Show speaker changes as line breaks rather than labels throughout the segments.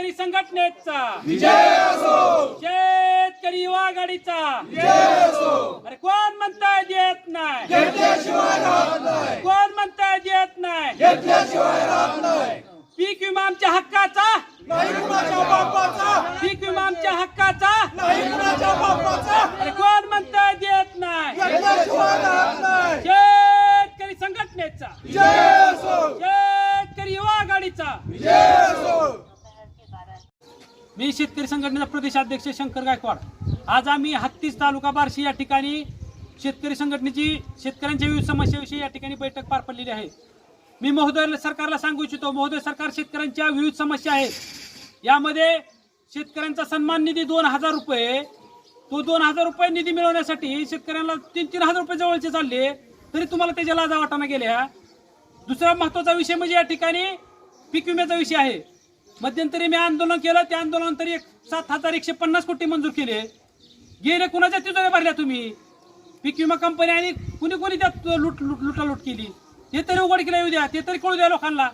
शेतकरी संघटनेचा. शेतकरी युवा आघाडीचा. अरे कोण म्हणताय देत नाही? कोण म्हणताय देत नाही? पीक विमा आमच्या हक्काचा? पीक विमा आमच्या हक्काचा? अरे कोण म्हणताय देत नाही? शेतकरी संघटनेचा. शेतकरी युवा आघाडीचा. मी शेतकरी संघटनेचा प्रदेशाध्यक्ष शंकर गायकवाड. आज आम्ही हत्तीस तालुका बार्शी या ठिकाणी शेतकरी संघटनेची शेतकऱ्यांच्या विविध समस्याविषयी या ठिकाणी बैठक पार पडलेली आहे. मी महोदय सरकारला सांगू इच्छितो महोदय सरकार शेतकऱ्यांच्या विविध समस्या आहेत. यामध्ये शेतकऱ्यांचा सन्मान निधी दोन हजार रुपये. तो दोन हजार रुपये निधी मिळवण्यासाठी शेतकऱ्यांना तीन तीन हजार रुपये जवळचे चालले तरी तुम्हाला त्याच्या लाजा वाटाणा गेल्या. दुसरा महत्त्वाचा विषय म्हणजे या ठिकाणी पीक विम्याचा विषय आहे. मध्यंतरी मी आंदोलन केलं त्या तरी एक सात हजार एकशे पन्नास कोटी मंजूर केले. गेले कुणाच्या तिजोऱ्या भरल्या तुम्ही? पीक विमा कंपनी आणि कुणी कुणी त्यात लूट लूट लुटालूट केली? ते तरी उघड केलं येऊ द्या ते तरी कळू द्या लोकांना.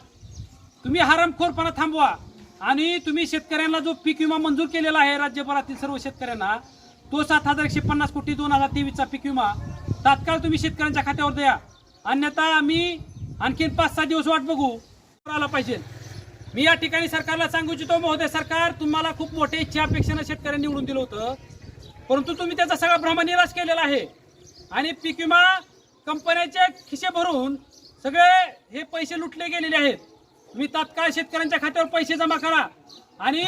तुम्ही हरामखोरपणा थांबवा. आणि तुम्ही शेतकऱ्यांना जो पीक विमा मंजूर केलेला आहे राज्यभरातील सर्व शेतकऱ्यांना तो सात हजार एकशे पन्नास कोटी दोन हजार तेवीसचा पीक विमा तात्काळ तुम्ही शेतकऱ्यांच्या खात्यावर द्या. अन्यथा आम्ही आणखीन पाच सहा दिवस वाट बघू. आला पाहिजे. मी या ठिकाणी सरकारला सांगू इच्छितो महोदय सरकार तुम्हाला खूप मोठ्या इच्छा अपेक्षेनं शेतकऱ्यांनी निवडून दिलं होतं. परंतु तुम्ही त्याचा सगळा भ्रमनिराश केलेला आहे. आणि पीक विमा कंपन्याचे खिसे भरून सगळे हे पैसे लुटले गेलेले आहेत. तुम्ही तात्काळ शेतकऱ्यांच्या खात्यावर पैसे जमा करा. आणि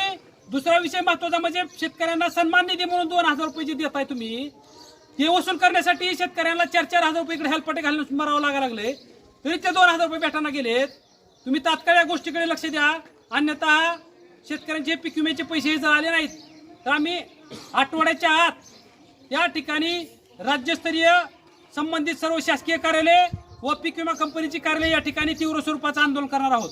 दुसरा विषय महत्त्वाचा म्हणजे शेतकऱ्यांना सन्मान निधी म्हणून दोन हजार रुपये जे देताय तुम्ही ते वसूल करण्यासाठी शेतकऱ्यांना चार चार हजार रुपये इकडे हेल्पटे घालून मरावं लागायला लागले तरी ते दोन हजार रुपये भेटायला गेलेत. तुम्ही तात्काळ या गोष्टीकडे लक्ष द्या. अन्यथा शेतकऱ्यांचे पीक विम्याचे पैसे जर आले नाहीत तर आम्ही आठवड्याच्या आत या ठिकाणी राज्यस्तरीय संबंधित सर्व शासकीय कार्यालय व पीक विमा कंपनीची कार्यालय या ठिकाणी तीव्र स्वरूपाचं आंदोलन करणार आहोत.